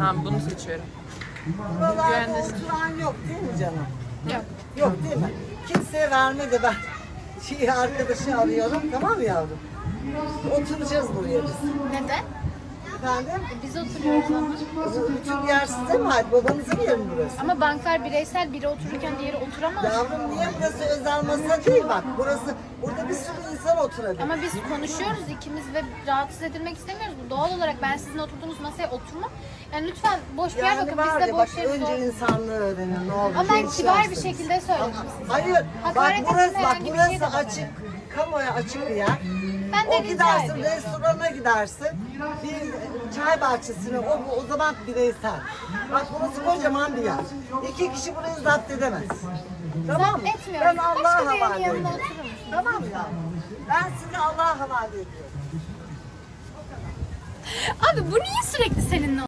Tamam bunu seçiyorum. Buralarda Güvendesin. oturan yok değil mi canım? Yok. Yok değil mi? Kimseye vermedi ben. Şey arkadaşı arıyorum tamam mı yavrum? Oturacağız buraya biz. Neden? Efendim? Biz oturuyoruz ama. Bütün yer size mi ait? Babanızın yeri mi burası? Ama banklar bireysel biri otururken diğeri oturamaz. Yavrum niye burası özel masa değil bak. Burası, burada bir sürü insan oturabilir. Ama biz konuşuyoruz ikimiz ve rahatsız edilmek istemiyoruz. Bu doğal olarak ben sizin oturduğunuz masaya oturmam. Yani lütfen boş bir yer bakın var biz de ya bak boş yeriz. önce doğru. insanlığı öğrenin ne olur. Ama ben kibar bir şekilde söyledim size. Hayır. Bak Hakaret burası etme, bak herhangi bir burası şey de açık. Kamuya açık bir yer. Ben de o rica gidersin ediyorum. restorana gidersin. Bir çay bahçesine o, o zaman bireysel. Bak burası kocaman bir yer. İki kişi burayı zapt edemez. Tamam mı? Ben Allah'a Başka birinin havale yanında ediyorum. oturur musun? Tamam mı ya? Ben sizi Allah'a havale ediyorum. Abi bu niye sürekli seninle